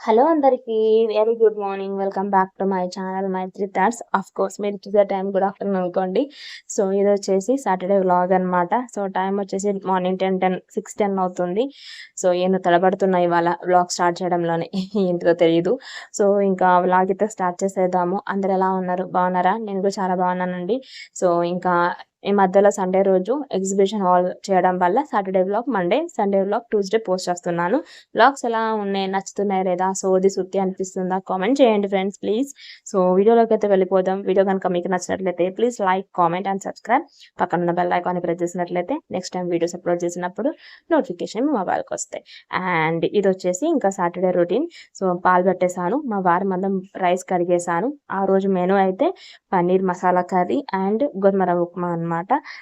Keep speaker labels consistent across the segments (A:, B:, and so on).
A: Hello అందరికీ very good morning welcome back to my channel my three thoughts of course మీరు చూసే time good afternoon అనుకోండి. So ఇది వచ్చేసి సాటర్డే వ్లాగ్ అనమాట సో టైం వచ్చేసి morning ten ten six ten అవుతుంది. సో ఏమో తడబడుతున్నాయి ఇవాళ వ్లాగ్ స్టార్ట్ చేయడంలోనే. ఏంటిదో తెలియదు సో ఇంకా వ్లాగ్ అయితే స్టార్ట్ చేసేద్దాము. అందరు ఎలా ఉన్నారు? బాగున్నారా? నేను కూడా చాలా బాగున్నానండి. సో ఇంకా ఈ మధ్యలో సండే రోజు ఎగ్జిబిషన్ హాల్ చేయడం వల్ల Saturday blog Monday Sunday blog Tuesday post చేస్తున్నాను. బ్లాగ్స్ ఎలా ఉన్నాయి? నచ్చుతున్నాయి లేదా? సోది సుత్తి అనిపిస్తుందా? కామెంట్ చేయండి ఫ్రెండ్స్ ప్లీజ్ సో వీడియోలోకి అయితే వెళ్ళిపోదాం. వీడియో కనుక మీకు నచ్చినట్లయితే please like comment and subscribe పక్కన ఉన్న బెల్ ఐకాన్ ప్రెస్ చేసినట్లయితే నెక్స్ట్ టైం వీడియోస్ అప్లోడ్ చేసినప్పుడు నోటిఫికేషన్ మీ మొబైల్కి వస్తాయి. అండ్ ఇది వచ్చేసి ఇంకా సాటర్డే రొటీన్ సో పాలు పెట్టేశాను. మా వారి మందం రైస్ కడిగేశాను. ఆ రోజు మెనూ అయితే పన్నీర్ మసాలా కర్రీ అండ్ గోధుమ రవ్వ ఉప్మా అనమాట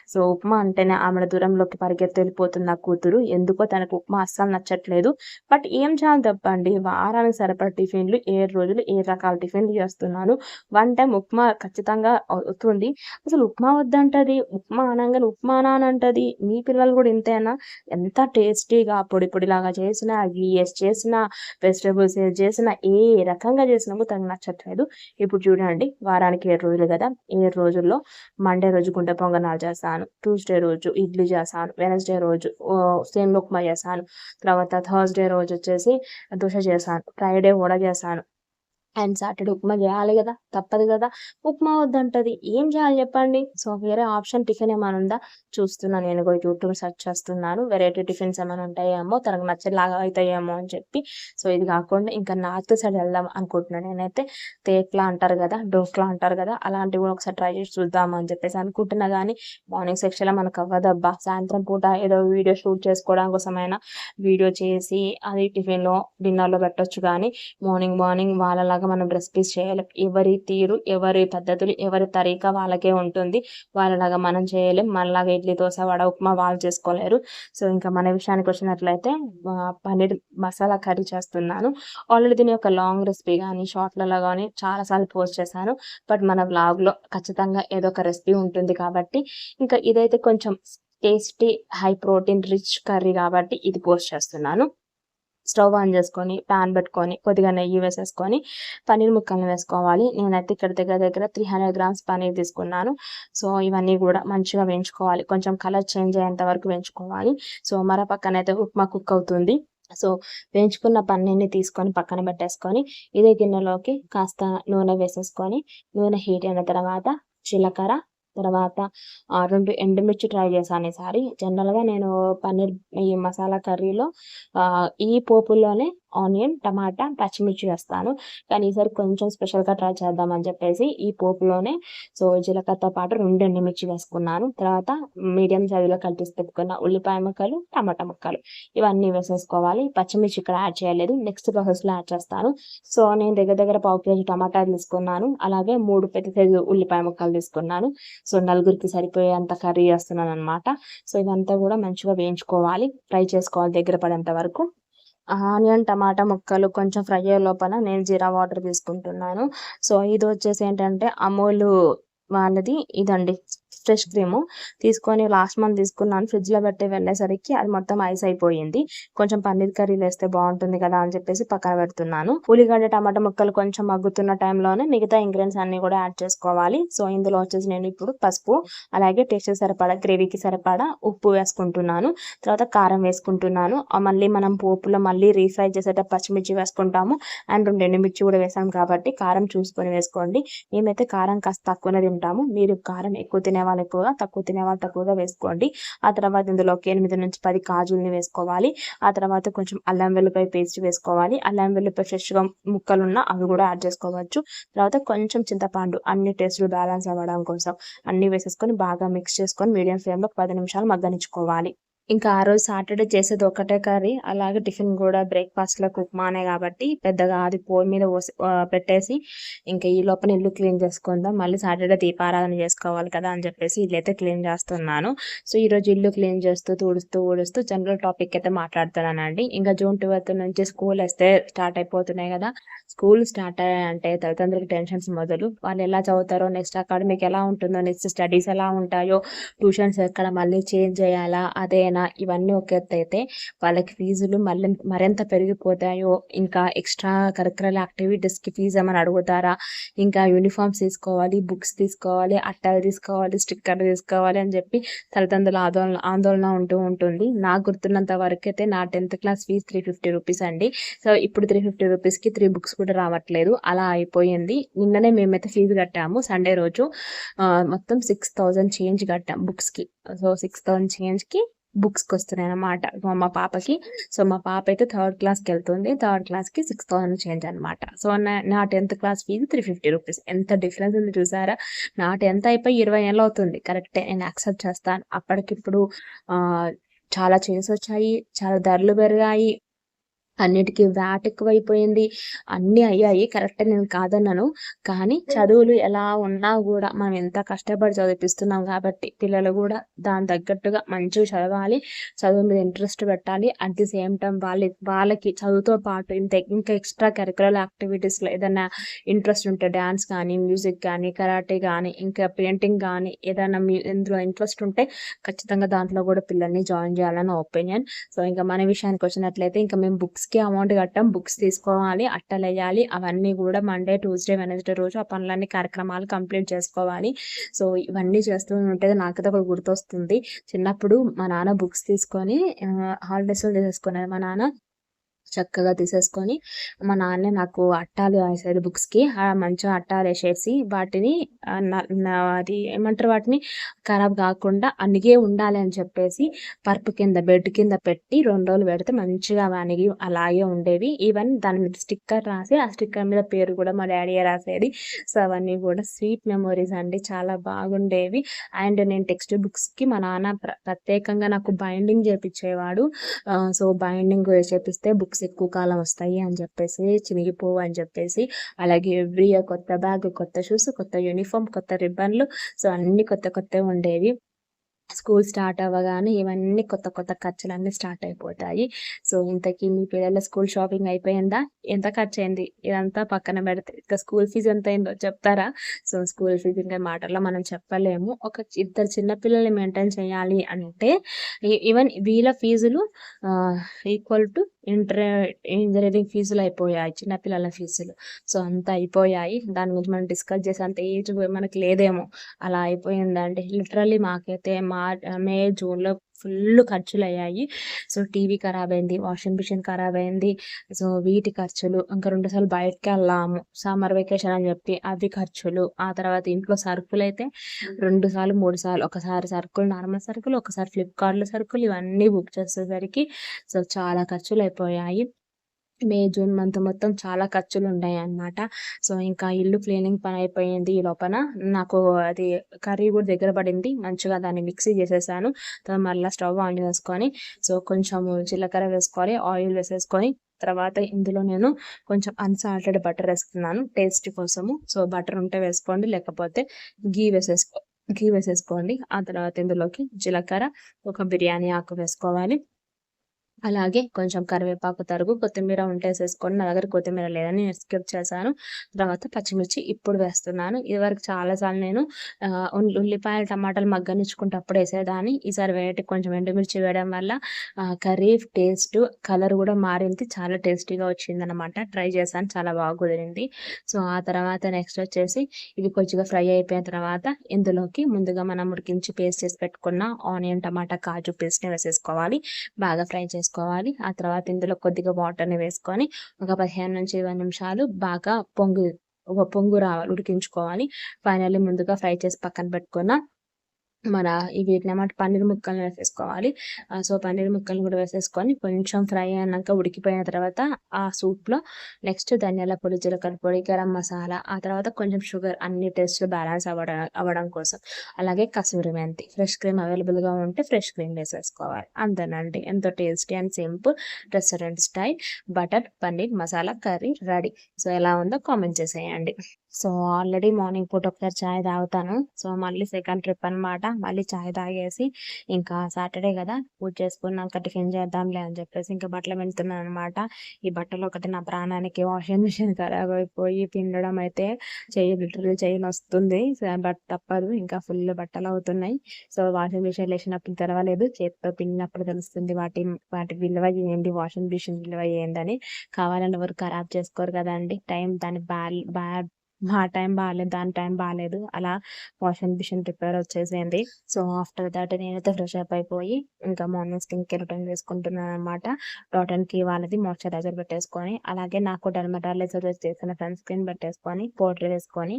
A: సో ఉప్మా అంటేనే ఆమె దూరంలోకి పరిగెత్తి వెళ్ళిపోతున్న కూతురు. ఎందుకో తనకు ఉప్మా అస్సలు నచ్చట్లేదు. బట్ ఏం చేయాలి తప్పండి వారానికి సరిపడ టిఫిన్లు ఏ రోజులు ఏ రకాల టిఫిన్లు చేస్తున్నాను. వన్ టైం ఉప్మా ఖచ్చితంగా అవుతుంది అసలు ఉప్మా వద్దంటది. ఉప్మా అనగానే ఉప్మా అని అంటది మీ పిల్లలు కూడా ఇంతేనా? ఎంత టేస్టీగా పొడి పొడిలాగా చేసినా గీఎస్ చేసినా వెజిటేబుల్స్ చేసినా ఏ రకంగా చేసినా కూడా తనకు నచ్చట్లేదు. ఇప్పుడు చూడండి వారానికి ఏడు రోజులు కదా? ఏడు రోజుల్లో మండే రోజు గుండె పొంగనాలు చేస్తాను ట్యూస్డే రోజు ఇడ్లీ చేస్తాను వెనస్డే రోజు సేమ్ ఉప్మా చేస్తాను తర్వాత థర్స్డే రోజు వచ్చేసి దోశ చేస్తాను ఫ్రైడే కూడా చేస్తాను అండ్ సాటర్డే ఉప్మా చేయాలి కదా తప్పదు కదా. ఉప్మా వద్దంటది. ఏం చేయాలి చెప్పండి? సో వేరే ఆప్షన్ టిఫిన్ ఏమైనా ఉందా? చూస్తున్నాను నేను కూడా యూట్యూబ్ సెర్చ్ చేస్తున్నాను. వెరైటీ టిఫిన్స్ ఏమైనా ఉంటాయేమో తనకు నచ్చేలాగా అవుతాయేమో అని చెప్పి. సో ఇది కాకుండా ఇంకా నార్త్ సైడ్ వెళ్దాం అనుకుంటున్నాను నేనైతే. తేక్లా అంటారు కదా డోక్లా అంటారు కదా అలాంటివి కూడా ఒకసారి ట్రై చేసి చూద్దాం అని చెప్పేసి అనుకుంటున్నా. కానీ మార్నింగ్ సెక్షన్లో మనకు అవ్వదబ్బా. సాయంత్రం పూట ఏదో వీడియో షూట్ చేసుకోవడం కోసమైనా వీడియో చేసి అది టిఫిన్లో డిన్నర్లో పెట్టొచ్చు. కానీ మార్నింగ్ మార్నింగ్ వాళ్ళలాగా మనం రెసిపీస్ చేయలేం. ఎవరి తీరు ఎవరి పద్ధతులు ఎవరి తరీకా వాళ్ళకే ఉంటుంది. వాళ్ళలాగా మనం చేయలేం. మనలాగా ఇడ్లీ దోశ వడ ఉప్మా వాళ్ళు చేసుకోలేరు. సో ఇంకా మన విషయానికి వచ్చినట్లయితే పన్నీర్ మసాలా కర్రీ చేస్తున్నాను. ఆల్రెడీ దీని యొక్క లాంగ్ రెసిపీ కానీ షార్ట్లలో కానీ చాలాసార్లు పోస్ట్ చేశాను. బట్ మన వ్లాగ్లో ఖచ్చితంగా ఏదో ఒక రెసిపీ ఉంటుంది కాబట్టి ఇంకా ఇదైతే కొంచెం tasty high protein rich curry కాబట్టి ఇది పోస్ట్ చేస్తున్నాను. స్టవ్ ఆన్ చేసుకొని ప్యాన్ పెట్టుకొని కొద్దిగా నెయ్యి వేసేసుకొని పన్నీర్ ముక్కల్ని వేసుకోవాలి. నేనైతే ఇక్కడ దగ్గర దగ్గర త్రీ హండ్రెడ్ గ్రామ్స్ పన్నీర్ తీసుకున్నాను. సో ఇవన్నీ కూడా మంచిగా వేయించుకోవాలి. కొంచెం కలర్ చేంజ్ అయ్యేంత వరకు వేయించుకోవాలి. సో మర పక్కన అయితే ఉప్మా కుక్ అవుతుంది. సో వేయించుకున్న పన్నీర్ని తీసుకొని పక్కన పెట్టేసుకొని ఇదే గిన్నెలోకి కాస్త నూనె వేసేసుకొని నూనె హీట్ అయిన తర్వాత జీలకర్ర తర్వాత రెండు ఎండుమిర్చి ట్రై చేశాను ఈసారి జనరల్గా నేను పన్నీర్ ఈ మసాలా కర్రీలో ఈ పోపుల్లోనే ఆనియన్ టమాటా పచ్చిమిర్చి వేస్తాను. కానీ ఈసారి కొంచెం స్పెషల్గా ట్రై చేద్దామని చెప్పేసి ఈ పోపులోనే సో జీలకర్రతో పాటు రెండు ఎండుమిర్చి వేసుకున్నాను. తర్వాత మీడియం సైజులో కలిసి పెట్టుకున్న ఉల్లిపాయ ముక్కలు టమాటా ముక్కలు ఇవన్నీ వేసేసుకోవాలి. పచ్చిమిర్చి ఇక్కడ యాడ్ చేయలేదు. నెక్స్ట్ ప్రాసెస్లో యాడ్ చేస్తాను. సో నేను దగ్గర దగ్గర పావు కేజీ టమాటాలు తీసుకున్నాను. అలాగే మూడు పెద్ద సైజు ఉల్లిపాయ ముక్కలు తీసుకున్నాను. సో నలుగురికి సరిపోయేంత కర్రీ చేస్తున్నాను అనమాట సో ఇదంతా కూడా మంచిగా వేయించుకోవాలి. ఫ్రై చేసుకోవాలి దగ్గర పడేంత వరకు. ఆనియన్ టమాటా ముక్కలు కొంచెం ఫ్రై అయ్యే లోపల నేను జీరా వాటర్ తీసుకుంటున్నాను. సో ఇది వచ్చేసి ఏంటంటే అమూల్ వాళ్ళది ఇదండి. ఫ్రెష్ క్రీము తీసుకొని లాస్ట్ మంత్ తీసుకున్నాను. ఫ్రిడ్జ్లో పెట్టి వెళ్ళేసరికి అది మొత్తం ఐస్ అయిపోయింది. కొంచెం పన్నీర్ కర్రీలు వేస్తే బాగుంటుంది కదా అని చెప్పేసి పక్కన పెడుతున్నాను. ఉల్లిగడ్డ టమాటా ముక్కలు కొంచెం మగ్గుతున్న టైంలోనే మిగతా ఇంగ్రీడియంట్స్ అన్ని కూడా యాడ్ చేసుకోవాలి. సో ఇందులో వచ్చేసి నేను ఇప్పుడు పసుపు అలాగే టేస్ట్ సరిపడా గ్రేవీకి సరిపడా ఉప్పు వేసుకుంటున్నాను. తర్వాత కారం వేసుకుంటున్నాను. మళ్ళీ మనం పోపులో మళ్ళీ రీఫ్రై చేసేటప్పుడు పచ్చిమిర్చి వేసుకుంటాము. అండ్ రెండు ఎండుమిర్చి కూడా వేసాం కాబట్టి కారం చూసుకొని వేసుకోండి. మేమైతే కారం కాస్త తక్కువనే తింటాము. మీరు కారం ఎక్కువ తినేవాళ్ళు వాళ్ళు ఎక్కువగా తక్కువ తినే వాళ్ళు తక్కువగా వేసుకోండి. ఆ తర్వాత ఇందులోకి ఎనిమిది నుంచి పది కాజుల్ని వేసుకోవాలి. ఆ తర్వాత కొంచెం అల్లం వెల్లిపాయ పేస్ట్ వేసుకోవాలి. అల్లం వెల్లిపాయ ఫ్రెష్గా ముక్కలు ఉన్న అవి కూడా యాడ్ చేసుకోవచ్చు. తర్వాత కొంచెం చింతపండు అన్ని టేస్ట్లు బ్యాలెన్స్ అవ్వడం కోసం అన్ని వేసేసుకొని బాగా మిక్స్ చేసుకొని మీడియం ఫ్లేమ్లో పది నిమిషాలు మగ్గనించుకోవాలి ఇంకా ఆ రోజు సాటర్డే చేసేది ఒకటే కర్రీ. అలాగే టిఫిన్ కూడా బ్రేక్ఫాస్ట్లోకి ఉప్మానే కాబట్టి పెద్దగా అది పోయి మీద పెట్టేసి ఇంకా ఈ లోపల ఇల్లు క్లీన్ చేసుకుందాం. మళ్ళీ సాటర్డే దీపారాధన చేసుకోవాలి కదా అని చెప్పేసి ఇల్లు అయితే క్లీన్ చేస్తున్నాను. సో ఈరోజు ఇల్లు క్లీన్ చేస్తూ తుడుస్తూ ఊడుస్తూ జనరల్ టాపిక్ అయితే మాట్లాడుతున్నానండి. ఇంకా జూన్ ట్వెల్త్ నుంచి స్కూల్ వస్తే స్టార్ట్ అయిపోతున్నాయి కదా. స్కూల్ స్టార్ట్ అయ్యాయంటే తల్లిదండ్రులకి టెన్షన్స్ మొదలు. వాళ్ళు ఎలా చదువుతారో నెక్స్ట్ అకాడమిక్ ఎలా ఉంటుందో నెక్స్ట్ స్టడీస్ ఎలా ఉంటాయో ట్యూషన్స్ ఎక్కడ మళ్ళీ చేంజ్ చేయాలా అదే అయినా ఇవన్నీ ఒక అయితే వాళ్ళకి ఫీజులు మళ్ళీ మరింత పెరిగిపోతాయో ఇంకా ఎక్స్ట్రా కరికులర్ యాక్టివిటీస్కి ఫీజు ఏమైనా అడుగుతారా? ఇంకా యూనిఫామ్స్ తీసుకోవాలి బుక్స్ తీసుకోవాలి అట్టలు తీసుకోవాలి స్టిక్కర్ తీసుకోవాలి అని చెప్పి తల్లిదండ్రుల ఆందోళన ఆందోళన ఉంటూ ఉంటుంది. నాకు గుర్తున్నంత వరకు అయితే నా tenth class fees three fifty rupees అండి. సో ఇప్పుడు త్రీ ఫిఫ్టీ రూపీస్కి త్రీ బుక్స్ కూడా రావట్లేదు. అలా అయిపోయింది. నిన్ననే మేమైతే ఫీజు కట్టాము. సండే రోజు మొత్తం సిక్స్ థౌజండ్ చేంజ్ కట్టాం బుక్స్కి సో సిక్స్ థౌజండ్ చేంజ్కి బుక్స్కి వస్తున్నాయి అనమాట మా పాపకి. సో మా పాప అయితే థర్డ్ క్లాస్కి వెళ్తుంది. థర్డ్ క్లాస్కి సిక్స్ థౌసండ్ చేంజ్ అనమాట సో నా tenth class fees three fifty rupees. ఎంత డిఫరెన్స్ ఉంది చూసారా? నా టెన్త్ అయిపోయి ఇరవై ఏళ్ళు అవుతుంది. కరెక్టే. నేను యాక్సెప్ట్ చేస్తాను. అప్పటికిప్పుడు చాలా చేసి వచ్చాయి. చాలా ధరలు పెరిగాయి. అన్నిటికీ వ్యాట్ ఎక్కువైపోయింది. అన్నీ అయ్యాయి. కరెక్ట్ నేను కాదన్నాను. కానీ చదువులు ఎలా ఉన్నా కూడా మనం ఎంత కష్టపడి చదివిపిస్తున్నాం కాబట్టి పిల్లలు కూడా దాని తగ్గట్టుగా మంచిగా చదవాలి. చదువు మీద ఇంట్రెస్ట్ పెట్టాలి. అట్ ది సేమ్ టైం వాళ్ళ వాళ్ళకి చదువుతో పాటు ఇంత ఇంకా ఎక్స్ట్రా కరికులర్ యాక్టివిటీస్లో ఏదైనా ఇంట్రెస్ట్ ఉంటే డ్యాన్స్ కానీ మ్యూజిక్ కానీ కరాటే కానీ ఇంకా పెయింటింగ్ కానీ ఏదైనా ఇందులో ఇంట్రెస్ట్ ఉంటే ఖచ్చితంగా దాంట్లో కూడా పిల్లల్ని జాయిన్ చేయాలని ఒపీనియన్ సో ఇంకా మన విషయానికి వచ్చినట్లయితే ఇంకా మేము బుక్స్ బుక్స్కి అమౌంట్ కట్టాం బుక్స్ తీసుకోవాలి అట్టలు వేయాలి అవన్నీ కూడా మండే ట్యూస్డే వెనస్డే రోజు ఆ పనులన్నీ కార్యక్రమాలు కంప్లీట్ చేసుకోవాలి. సో ఇవన్నీ చేస్తూ ఉంటే నాకైతే ఒక గుర్తొస్తుంది. చిన్నప్పుడు మా నాన్న బుక్స్ తీసుకొని హాలిడేస్లో తీసేసుకునేది మా నాన్న చక్కగా తీసేసుకొని మా నాన్న నాకు అట్టాలు వేసేది బుక్స్కి. మంచిగా అట్టాలు వేసేసి వాటిని అది ఏమంటారు వాటిని? ఖరాబ్ కాకుండా అనిగే ఉండాలి అని చెప్పేసి పరుపు కింద బెడ్ కింద పెట్టి రెండు రోజులు పెడితే మంచిగా అనిగి అలాగే ఉండేవి. ఈవెన్ దాని మీద స్టిక్కర్ రాసి ఆ స్టిక్కర్ మీద పేరు కూడా మా డాడీ రాసేది. సో అవన్నీ కూడా స్వీట్ మెమొరీస్ అండి. చాలా బాగుండేవి. అండ్ నేను టెక్స్ట్ బుక్స్కి మా నాన్న ప్రత్యేకంగా నాకు బైండింగ్ చేపించేవాడు సో బైండింగ్ చేపిస్తే బుక్స్ ఎక్కువ కాలం వస్తాయి అని చెప్పేసి చినిగిపోవు అని చెప్పేసి అలాగే ఎవ్రీ ఇయర్ కొత్త బ్యాగ్ కొత్త షూస్ కొత్త యూనిఫామ్ కొత్త రిబ్బన్లు సో అన్ని కొత్త కొత్తవి ఉండేవి. స్కూల్ స్టార్ట్ అవ్వగానే ఇవన్నీ కొత్త కొత్త ఖర్చులన్నీ స్టార్ట్ అయిపోతాయి. సో ఇంతకీ మీ పిల్లల స్కూల్ షాపింగ్ అయిపోయిందా? ఎంత ఖర్చు అయింది ఇదంతా పక్కన పెడితే ఇంకా స్కూల్ ఫీజు ఎంత అయిందో చెప్తారా? సో స్కూల్ ఫీజు ఇంకా మాటల్లో మనం చెప్పలేము. ఒక ఇద్దరు చిన్న పిల్లల్ని మెయింటైన్ చేయాలి అంటే ఈవెన్ వీళ్ళ ఫీజులు ఈక్వల్ టు ఇంటర్ ఇంజనీరింగ్ ఫీజులు అయిపోయాయి చిన్నపిల్లల ఫీజులు. సో అంత అయిపోయాయి. దాని గురించి మనం డిస్కస్ చేసే అంత ఏజ్ మనకి లేదేమో. అలా అయిపోయిందండి లిటరల్లీ మాకైతే మా మే జూన్లో ఫుల్ ఖర్చులు అయ్యాయి సో టీవీ ఖరాబ్ అయింది వాషింగ్ మిషన్ ఖరాబ్ అయింది సో వీటి ఖర్చులు ఇంకా రెండుసార్లు బయటకి వెళ్ళాము. సమ్మర్ వెకేషన్ అని చెప్పి అవి ఖర్చులు. ఆ తర్వాత ఇంట్లో సరుకులు అయితే రెండు సార్లు మూడు సార్లు. ఒకసారి సరుకులు నార్మల్ సరుకులు ఒకసారి ఫ్లిప్కార్ట్లో సరుకులు ఇవన్నీ బుక్ చేసేసరికి సో చాలా ఖర్చులు అయిపోయాయి మే జూన్ మంత్ మొత్తం చాలా ఖర్చులు ఉన్నాయి అన్నమాట సో ఇంకా ఇల్లు క్లీనింగ్ పని అయిపోయింది ఈ లోపల. నాకు అది కర్రీ కూడా దగ్గర పడింది. మంచిగా దాన్ని మిక్సీ చేసేసాను. మళ్ళీ స్టవ్ ఆన్ చేసుకొని సో కొంచెం జీలకర్ర వేసుకోవాలి ఆయిల్ వేసేసుకొని తర్వాత ఇందులో నేను కొంచెం అన్సాల్టెడ్ బటర్ వేసుకున్నాను టేస్ట్ కోసము. సో బటర్ ఉంటే వేసుకోండి లేకపోతే గీ వేసేసుకో గీ వేసేసుకోండి. ఆ తర్వాత ఇందులోకి జీలకర్ర ఒక బిర్యానీ ఆకు వేసుకోవాలి. అలాగే కొంచెం కరివేపాకు తరుగు కొత్తిమీర ఉంటే వేసేసుకోండి నా దగ్గర కొత్తిమీర లేదని నేను స్కిప్ చేశాను. తర్వాత పచ్చిమిర్చి ఇప్పుడు వేస్తున్నాను. ఇదివరకు చాలాసార్లు నేను ఉల్లిపాయలు టమాటాలు మగ్గనిచ్చుకుంటప్పుడు వేసేదాన్ని. ఈసారి వేయటం కొంచెం ఎండుమిర్చి వేయడం వల్ల కర్రీ టేస్ట్ కలర్ కూడా మారింది. చాలా టేస్టీగా వచ్చింది అనమాట ట్రై చేశాను. చాలా బాగా కుదిరింది. సో ఆ తర్వాత నెక్స్ట్ వచ్చేసి ఇవి కొద్దిగా ఫ్రై అయిపోయిన తర్వాత ఇందులోకి ముందుగా మనం ఉడికించి పేస్ట్ చేసి పెట్టుకున్న ఆనియన్ టమాటా కాజు పేస్ట్ని వేసేసుకోవాలి. బాగా ఫ్రై చేసుకోవాలి వేసుకోవాలి. ఆ తర్వాత ఇందులో కొద్దిగా వాటర్ని వేసుకొని ఒక పదిహేను నుంచి ఇరవై నిమిషాలు బాగా పొంగు ఒక పొంగు రావాలి ఉడికించుకోవాలి. ఫైనల్లీ ముందుగా ఫ్రై చేసి పక్కన పెట్టుకున్న మన ఇవి అన్నమాట పన్నీర్ ముక్కలు వేసేసుకోవాలి. సో పన్నీర్ ముక్కలు కూడా వేసేసుకొని కొంచెం ఫ్రై అయినాక ఉడికిపోయిన తర్వాత ఆ సూప్లో నెక్స్ట్ ధనియాల పొడి జీలకర్ర పొడి గరం మసాలా ఆ తర్వాత కొంచెం షుగర్ అన్ని టేస్ట్ బ్యాలెన్స్ అవ్వడం అవ్వడం కోసం. అలాగే కసూరి మెంతి ఫ్రెష్ క్రీమ్ అవైలబుల్గా ఉంటే ఫ్రెష్ క్రీమ్ వేసేసుకోవాలి. అంతేనండి. ఎంతో tasty and simple restaurant style. Butter paneer masala curry ready. So ఎలా ఉందో కామెంట్ చేసేయండి. సో ఆల్రెడీ మార్నింగ్ పూట ఒకసారి చాయ్ తాగుతాను. సో మళ్ళీ సెకండ్ ట్రిప్ అనమాట మళ్ళీ చాయ్ తాగేసి ఇంకా సాటర్డే కదా పూజ చేసుకున్నాక టిఫిన్ చేద్దాంలే అని చెప్పేసి ఇంకా బట్టలు వెళ్తున్నాను అనమాట ఈ బట్టలు ఒకటి నా ప్రాణానికి వాషింగ్ మిషన్ ఖరాబ్ అయిపోయి పిండడం అయితే చెయ్యి లిటరల్ చెయ్యి వస్తుంది బట్ తప్పదు. ఇంకా ఫుల్ బట్టలు అవుతున్నాయి. సో వాషింగ్ మిషన్ వేసినప్పుడు తెరవలేదు. చేతితో పిండినప్పుడు తెలుస్తుంది వాటి వాటి విలువ ఏంటి వాషింగ్ మిషన్ విలువ ఏందని. కావాలని ఎవరు ఖరాబ్ చేసుకోరు కదండి. టైం దాని బ్యాడ్ బ్యాడ్ మా టైం బాగాలేదు దాని టైం బాగాలేదు అలా వాషింగ్ మిషన్ రిపేర్ వచ్చేసింది. సో ఆఫ్టర్ దట్ నేనైతే ఫ్రెష్ అప్ అయిపోయి ఇంకా మార్నింగ్ స్కిన్ కేర్ రిటర్న్ వేసుకుంటున్నాను అనమాట కి వాళ్ళది మాయిశ్చరైజర్ పెట్టేసుకొని అలాగే నాకు డర్మటాలైజర్ చేసిన సన్ స్క్రీన్ పెట్టేసుకొని పౌడర్ వేసుకొని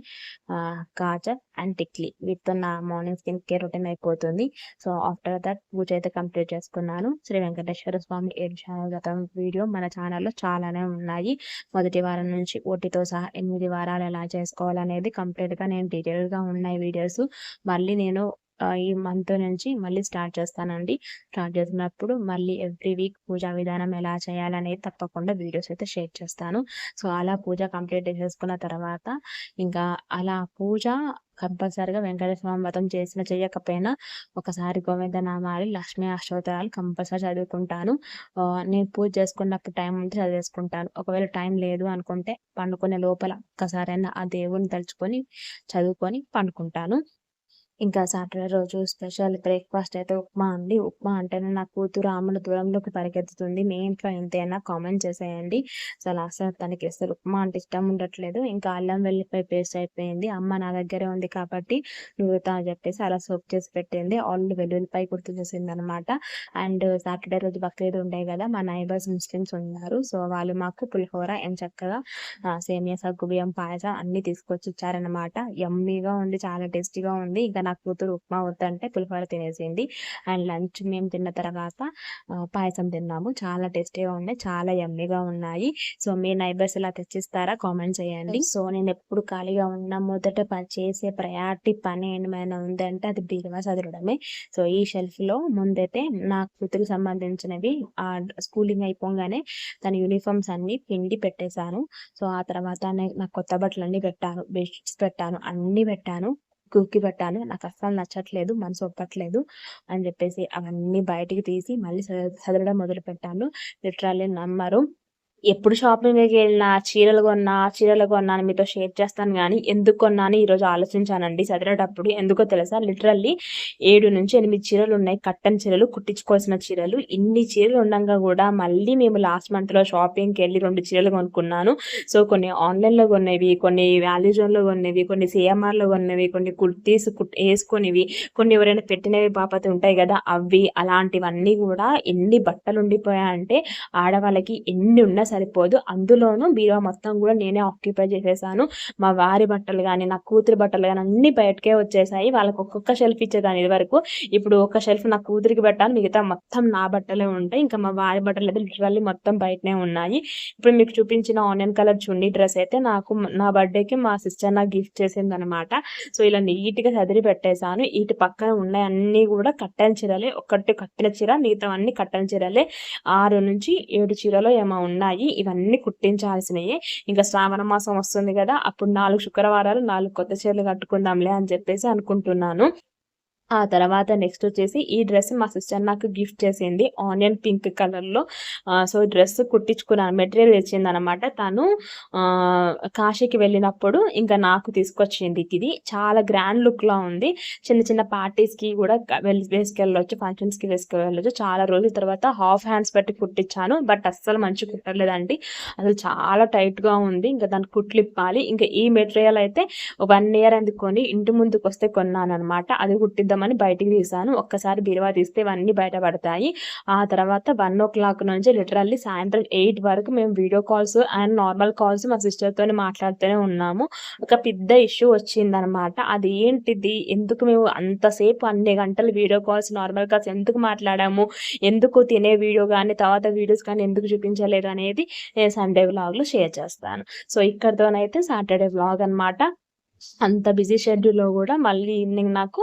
A: కాజా అండ్ టిక్లీ వీటితో నా మార్నింగ్ స్కిన్ కేర్ రొటీన్ అయిపోతుంది. సో ఆఫ్టర్ దట్ పూజ అయితే కంప్లీట్ చేసుకున్నాను. శ్రీ వెంకటేశ్వర స్వామి ఏడు గతం వీడియో మన ఛానల్లో చాలానే ఉన్నాయి. మొదటి వారం నుంచి ఓటీతో సహా ఎనిమిది వారాలు ఎలా చేసుకోవాలనేది కంప్లీట్గా నేను డీటెయిల్గా ఉన్నాయి వీడియోస్ మళ్ళీ నేను ఈ మంత్ నుంచి మళ్ళీ స్టార్ట్ చేస్తానండి. స్టార్ట్ చేసినప్పుడు మళ్ళీ ఎవ్రీ వీక్ పూజా విధానం ఎలా చేయాలనేది తప్పకుండా వీడియోస్ అయితే షేర్ చేస్తాను. సో అలా పూజ కంప్లీట్ చేసుకున్న తర్వాత ఇంకా అలా పూజ కంపల్సరిగా వెంకటేశ్వర వ్రతం చేసిన చేయకపోయినా ఒకసారి గోవింద నామాలి లక్ష్మీ అష్టోత్తరాలు కంపల్సరీ చదువుకుంటాను. నేను పూజ చేసుకున్నప్పుడు టైం ఉంటే చదివేసుకుంటాను. ఒకవేళ టైం లేదు అనుకుంటే పండుకునే లోపల ఒక్కసారైనా ఆ దేవుని తలుచుకొని చదువుకొని పండుకుంటాను. ఇంకా సాటర్డే రోజు స్పెషల్ బ్రేక్ఫాస్ట్ అయితే ఉప్మా అండి. ఉప్మా అంటేనే నా కూతురు ఆమెను దూరంలోకి పరిగెత్తుతుంది. మీ ఇంట్లో ఎంతైనా కామెంట్ చేసేయండి. సో లాస్ట్ తనకి అసలు ఉప్మా అంటే ఇష్టం ఉండట్లేదు. ఇంకా అల్లం వెల్లిపాయ పేస్ట్ అయిపోయింది. అమ్మ నా దగ్గరే ఉంది కాబట్టి నువ్వుతా అని చెప్పేసి అలా సోప్ చేసి పెట్టింది. ఆల్రెడీ వెల్లుల్లిపాయ గుర్తు చేసింది అనమాట అండ్ సాటర్డే రోజు బక్రీద్ ఉండే కదా మా నైబర్స్ ముస్లిమ్స్ ఉన్నారు. సో వాళ్ళు మాకు పులిహోర ఏం చక్కగా సేమియా సగ్గు బియ్యం పాయసం అన్ని తీసుకొచ్చి ఇచ్చారనమాట ఎమ్మీగా ఉంది చాలా టేస్టీగా ఉంది. ఇంకా నా కూతురు ఉప్మా వద్దంటే పులిహోర తినేసింది అండ్ లంచ్ మేము తిన్న తర్వాత పాయసం తిన్నాము. చాలా టేస్టీగా ఉన్నాయి చాలా ఎమ్మిగా ఉన్నాయి. సో మీ నైబర్స్ ఇలా తెచ్చిస్తారా? కామెంట్ చేయండి. సో నేను ఎప్పుడు ఖాళీగా ఉన్న మొదట చేసే ప్రయారిటీ పని ఏమైనా ఉందంటే అది బీరువా చదవడమే. సో ఈ షెల్ఫ్లో ముందైతే నా కూతురికి సంబంధించినవి ఆ స్కూలింగ్ అయిపోగానే తన యూనిఫామ్స్ అన్ని పిండి పెట్టేశాను. సో ఆ తర్వాత నా కొత్త బట్టలు అన్ని పెట్టాను బెడ్షీట్స్ పెట్టాను అన్ని పెట్టాను. కుక్కి పెట్టాను. నాకు అస్సలు నచ్చట్లేదు మనసు ఒప్పట్లేదు అని చెప్పేసి అవన్నీ బయటికి తీసి మళ్ళీ చదవడం మొదలు పెట్టాను లిటరల్లీ నమ్మరు. ఎప్పుడు షాపింగ్కి వెళ్ళినా చీరలు కొన్నా చీరలు కొన్నా అని మీతో షేర్ చేస్తాను కానీ ఎందుకు కొన్నా అని ఈరోజు ఆలోచించానండి. చదివేటప్పుడు ఎందుకో తెలుసా? లిటరల్లీ ఏడు నుంచి ఎనిమిది చీరలు ఉన్నాయి. కట్టన్ చీరలు కుట్టించుకోవాల్సిన చీరలు. ఇన్ని చీరలు ఉండగా కూడా మళ్ళీ మేము లాస్ట్ మంత్లో షాపింగ్కి వెళ్ళి రెండు చీరలు కొనుక్కున్నాను. సో కొన్ని ఆన్లైన్లో కొనేవి కొన్ని వాల్యూజోన్లో కొన్నవి కొన్ని సిఎంఆర్లో కొన్నవి కొన్ని కుర్తీస్ కుట్ వేసుకునేవి కొన్ని ఎవరైనా పెట్టినవి పాపతి ఉంటాయి కదా అవి అలాంటివన్నీ కూడా ఎన్ని బట్టలు ఉండిపోయాయంటే ఆడవాళ్ళకి ఎన్ని ఉన్నా సరిపోదు. అందులోనూ బీరువా మొత్తం కూడా నేనే ఆక్యుపై చేసేసాను. మా వారి బట్టలు కానీ నా కూతురి బట్టలు కానీ అన్ని బయటకే వచ్చేసాయి. వాళ్ళకి ఒక్కొక్క షెల్ఫ్ ఇచ్చేదాన్ని ఇది వరకు. ఇప్పుడు ఒక షెల్ఫ్ నా కూతురికి పెట్టాను మిగతా మొత్తం నా బట్టలే ఉంటాయి. ఇంకా మా వారి బట్టలు అయితే లిటరల్లీ మొత్తం బయటనే ఉన్నాయి. ఇప్పుడు మీకు చూపించిన ఆనియన్ కలర్ చున్నీ డ్రెస్ అయితే నాకు నా బర్త్డేకి మా సిస్టర్ నాకు గిఫ్ట్ చేసింది అనమాట సో ఇలా నీట్గా చదిరి పెట్టేశాను. ఇటు పక్కన ఉన్నాయి అన్ని కూడా కట్టెల చీరలే. ఒకటి కట్టిన చీర మిగతా అన్ని కట్టెల చీరలే. ఆరు నుంచి ఏడు చీరలు ఏమో ఉన్నాయి. ఉన్నాయి ఇవన్నీ కుట్టించాల్సినవి ఇంకా శ్రావణ మాసం వస్తుంది కదా అప్పుడు నాలుగు శుక్రవారాలు నాలుగు కొత్త చీరలు కట్టుకుందాంలే అని చెప్పేసి అనుకుంటున్నాను. ఆ తర్వాత నెక్స్ట్ వచ్చేసి ఈ డ్రెస్ మా సిస్టర్ నాకు గిఫ్ట్ చేసింది. ఆనియన్ పింక్ కలర్లో సో డ్రెస్ కుట్టించుకున్నాను మెటీరియల్ తెచ్చింది అనమాట తను కాశీకి వెళ్ళినప్పుడు ఇంకా నాకు తీసుకొచ్చింది ఇది. చాలా గ్రాండ్ లుక్లో ఉంది. చిన్న చిన్న పార్టీస్కి కూడా వెళ్ళి వేసుకెళ్ళవచ్చు ఫంక్షన్స్కి వేసుకెళ్ళొచ్చు. చాలా రోజుల తర్వాత హాఫ్ హ్యాండ్స్ పెట్టి కుట్టించాను. బట్ అస్సలు మంచి కుట్టలేదండి. అసలు చాలా టైట్గా ఉంది. ఇంకా దాన్ని కుట్లు ఇప్పాలి. ఇంకా ఈ మెటీరియల్ అయితే వన్ ఇయర్ అందుకొని ఇంటి ముందుకు వస్తే కొన్నాను అనమాట అది కుట్టిద్దాం తీద్దామని బయటికి తీసాను ఒక్కసారి బీరువా తీస్తే ఇవన్నీ బయటపడతాయి ఆ తర్వాత వన్ ఓ క్లాక్ నుంచి లిటరల్లీ సాయంత్రం ఎయిట్ వరకు మేము video calls and normal calls మా సిస్టర్తో మాట్లాడుతూనే ఉన్నాము. ఒక పెద్ద ఇష్యూ వచ్చిందనమాట. అది ఏంటిది? ఎందుకు మేము అంతసేపు అన్ని గంటలు వీడియో కాల్స్ నార్మల్ కాల్స్ ఎందుకు మాట్లాడాము? ఎందుకు తినే వీడియో కానీ తర్వాత వీడియోస్ కానీ ఎందుకు చూపించలేదు అనేది నేను సండే వ్లాగ్లో షేర్ చేస్తాను. సో ఇక్కడితోనైతే సాటర్డే వ్లాగ్ అనమాట అంత బిజీ షెడ్యూల్లో కూడా మళ్ళీ ఈవినింగ్ నాకు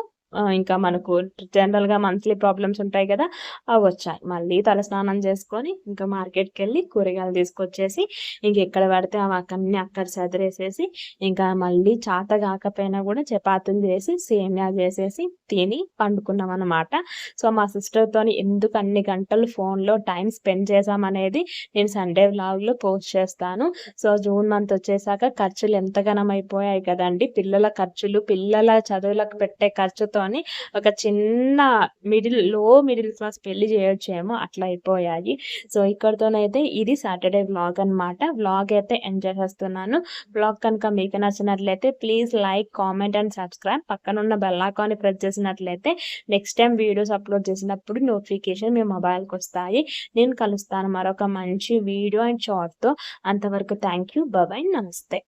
A: ఇంకా మనకు జనరల్గా మంత్లీ ప్రాబ్లమ్స్ ఉంటాయి కదా అవి వచ్చాయి. మళ్ళీ తలస్నానం చేసుకొని ఇంకా మార్కెట్కి వెళ్ళి కూరగాయలు తీసుకొచ్చేసి ఇంక ఎక్కడ పడితే అవి అక్కడనే అక్కడ చదిరేసేసి ఇంకా మళ్ళీ చాత కాకపోయినా కూడా చపాతీలు చేసి సేమియా చేసేసి తిని పండుకున్నాం అనమాట సో మా సిస్టర్తో ఎందుకు అన్ని గంటలు ఫోన్లో టైం స్పెండ్ చేసామనేది నేను సండే వ్లాగ్లో పోస్ట్ చేస్తాను. సో జూన్ మంత్ వచ్చేసాక ఖర్చులు ఎంతగానం అయిపోయాయి కదండి. పిల్లల ఖర్చులు పిల్లల చదువులకు పెట్టే ఖర్చుతో ఖర్చుతోని ఒక చిన్న మిడిల్లో మిడిల్ క్లాస్ పెళ్ళి చేయొచ్చేమో అట్లా అయిపోయాయి. సో ఇక్కడతోనైతే ఇది సాటర్డే వ్లాగ్ అనమాట వ్లాగ్ అయితే ఎంజాయ్ చేస్తున్నాను. వ్లాగ్ కనుక మీకు నచ్చినట్లయితే please like comment and subscribe పక్కనున్న బెల్లాకాన్ని ప్రెస్ చేసినట్లయితే నెక్స్ట్ టైం వీడియోస్ అప్లోడ్ చేసినప్పుడు నోటిఫికేషన్ మీ మొబైల్కి వస్తాయి. నేను కలుస్తాను మరొక మంచి వీడియో అండ్ షార్ట్తో అంతవరకు థ్యాంక్ యూ బాబాయ్ నమస్తే